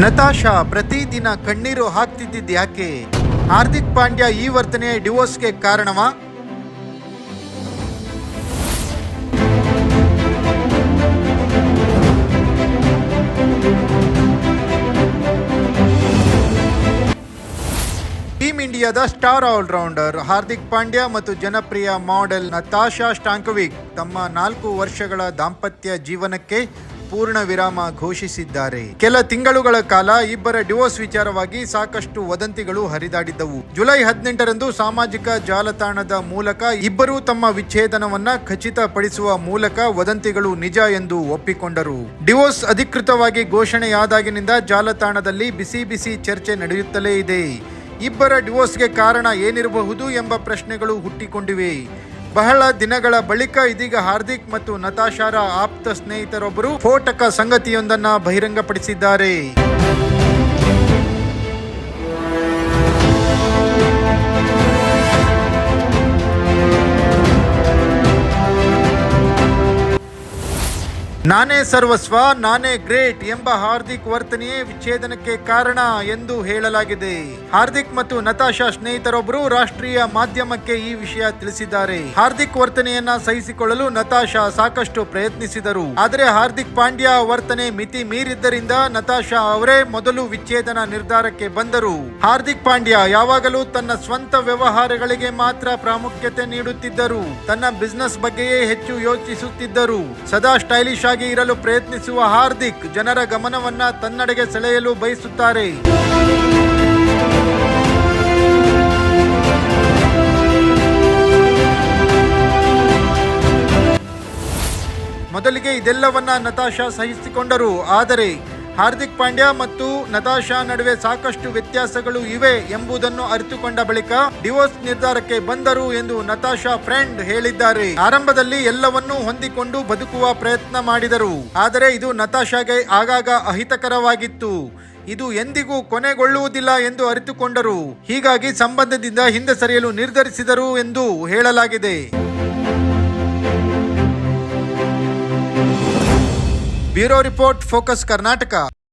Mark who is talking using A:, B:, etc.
A: Natasha ಪ್ರತಿದಿನ ಕಣ್ಣೀರು ಹಾಕ್ತಿದ್ದಿದ್ದು ಯಾಕೆ? ಹಾರ್ದಿಕ್ ಪಾಂಡ್ಯ ಈ ವರ್ತನೆ ಡಿವೋರ್ಸ್ಗೆ ಕಾರಣವಾ? ಟೀಮ್ ಇಂಡಿಯಾದ ಸ್ಟಾರ್ ಆಲ್ರೌಂಡರ್ ಹಾರ್ದಿಕ್ ಪಾಂಡ್ಯ ಮತ್ತು ಜನಪ್ರಿಯ ಮಾಡೆಲ್ ನತಾಶಾ ಸ್ಟಾಂಕೋವಿಕ್ ತಮ್ಮ ನಾಲ್ಕು ವರ್ಷಗಳ ದಾಂಪತ್ಯ ಜೀವನಕ್ಕೆ ಪೂರ್ಣ ವಿರಾಮ ಘೋಷಿಸಿದ್ದಾರೆ. ಕೆಲ ತಿಂಗಳುಗಳ ಕಾಲ ಇಬ್ಬರ ಡಿವೋರ್ಸ್ ವಿಚಾರವಾಗಿ ಸಾಕಷ್ಟು ವದಂತಿಗಳು ಹರಿದಾಡಿದ್ದವು. ಜುಲೈ ಹದಿನೆಂಟರಂದು ಸಾಮಾಜಿಕ ಜಾಲತಾಣದ ಮೂಲಕ ಇಬ್ಬರೂ ತಮ್ಮ ವಿಚ್ಛೇದನವನ್ನ ಖಚಿತಪಡಿಸುವ ಮೂಲಕ ವದಂತಿಗಳು ನಿಜ ಎಂದು ಒಪ್ಪಿಕೊಂಡರು. ಡಿವೋರ್ಸ್ ಅಧಿಕೃತವಾಗಿ ಘೋಷಣೆಯಾದಾಗಿನಿಂದ ಜಾಲತಾಣದಲ್ಲಿ ಬಿಸಿ ಬಿಸಿ ಚರ್ಚೆ ನಡೆಯುತ್ತಲೇ ಇದೆ. ಇಬ್ಬರ ಡಿವೋರ್ಸ್ಗೆ ಕಾರಣ ಏನಿರಬಹುದು ಎಂಬ ಪ್ರಶ್ನೆಗಳು ಹುಟ್ಟಿಕೊಂಡಿವೆ. ಬಹಳ ದಿನಗಳ ಬಳಿಕ ಇದೀಗ ಹಾರ್ದಿಕ್ ಮತ್ತು ನತಾಶಾರ ಆಪ್ತ ಸ್ನೇಹಿತರೊಬ್ಬರು ಸ್ಫೋಟಕ ಸಂಗತಿಯೊಂದನ್ನ ಬಹಿರಂಗಪಡಿಸಿದ್ದಾರೆ. ನಾನೇ ಸರ್ವಸ್ವ, ನಾನೇ ಗ್ರೇಟ್ ಎಂಬ ಹಾರ್ದಿಕ್ ವರ್ತನೆಯೇ ವಿಚ್ಛೇದನಕ್ಕೆ ಕಾರಣ ಎಂದು ಹೇಳಲಾಗಿದೆ. ಹಾರ್ದಿಕ್ ಮತ್ತು ನತಾಶಾ ಸ್ನೇಹಿತರೊಬ್ಬರು ರಾಷ್ಟ್ರೀಯ ಮಾಧ್ಯಮಕ್ಕೆ ಈ ವಿಷಯ ತಿಳಿಸಿದ್ದಾರೆ. ಹಾರ್ದಿಕ್ ವರ್ತನೆಯನ್ನ ಸಹಿಸಿಕೊಳ್ಳಲು ನತಾಶಾ ಸಾಕಷ್ಟು ಪ್ರಯತ್ನಿಸಿದರು. ಆದರೆ ಹಾರ್ದಿಕ್ ಪಾಂಡ್ಯ ವರ್ತನೆ ಮಿತಿ ಮೀರಿದ್ದರಿಂದ ನತಾಶಾ ಅವರೇ ಮೊದಲು ವಿಚ್ಛೇದನ ನಿರ್ಧಾರಕ್ಕೆ ಬಂದರು. ಹಾರ್ದಿಕ್ ಪಾಂಡ್ಯ ಯಾವಾಗಲೂ ತನ್ನ ಸ್ವಂತ ವ್ಯವಹಾರಗಳಿಗೆ ಮಾತ್ರ ಪ್ರಾಮುಖ್ಯತೆ ನೀಡುತ್ತಿದ್ದರು. ತನ್ನ ಬಿಸ್ನೆಸ್ ಬಗ್ಗೆಯೇ ಹೆಚ್ಚು ಯೋಚಿಸುತ್ತಿದ್ದರು. ಸದಾ ಸ್ಟೈಲಿಶ್ ಆಗಿ ಇರಲು ಪ್ರಯತ್ನಿಸುವ ಹಾರ್ದಿಕ್ ಜನರ ಗಮನವನ್ನ ತನ್ನಡೆಗೆ ಸೆಳೆಯಲು ಬಯಸುತ್ತಾರೆ. ಮೊದಲಿಗೆ ಇದೆಲ್ಲವನ್ನ ನತಾಶಾ ಸಹಿಸಿಕೊಂಡರು ಆದರೆ ಹಾರ್ದಿಕ್ ಪಾಂಡ್ಯ ಮತ್ತು ನತಾಶಾ ನಡುವೆ ಸಾಕಷ್ಟು ವ್ಯತ್ಯಾಸಗಳು ಇವೆ ಎಂಬುದನ್ನು ಅರಿತುಕೊಂಡ ಬಳಿಕ ಡಿವೋರ್ಸ್ ನಿರ್ಧಾರಕ್ಕೆ ಬಂದರು ಎಂದು ನತಾಶಾ ಫ್ರೆಂಡ್ ಹೇಳಿದ್ದಾರೆ. ಆರಂಭದಲ್ಲಿ ಎಲ್ಲವನ್ನೂ ಹೊಂದಿಕೊಂಡು ಬದುಕುವ ಪ್ರಯತ್ನ ಮಾಡಿದರು. ಆದರೆ ಇದು ನತಾಶಾಗೆ ಆಗಾಗ ಅಹಿತಕರವಾಗಿತ್ತು. ಇದು ಎಂದಿಗೂ ಕೊನೆಗೊಳ್ಳುವುದಿಲ್ಲ ಎಂದು ಅರಿತುಕೊಂಡರು. ಹೀಗಾಗಿ ಸಂಬಂಧದಿಂದ ಹಿಂದೆ ಸರಿಯಲು ನಿರ್ಧರಿಸಿದರು ಎಂದು ಹೇಳಲಾಗಿದೆ. Bureau report focus Karnataka.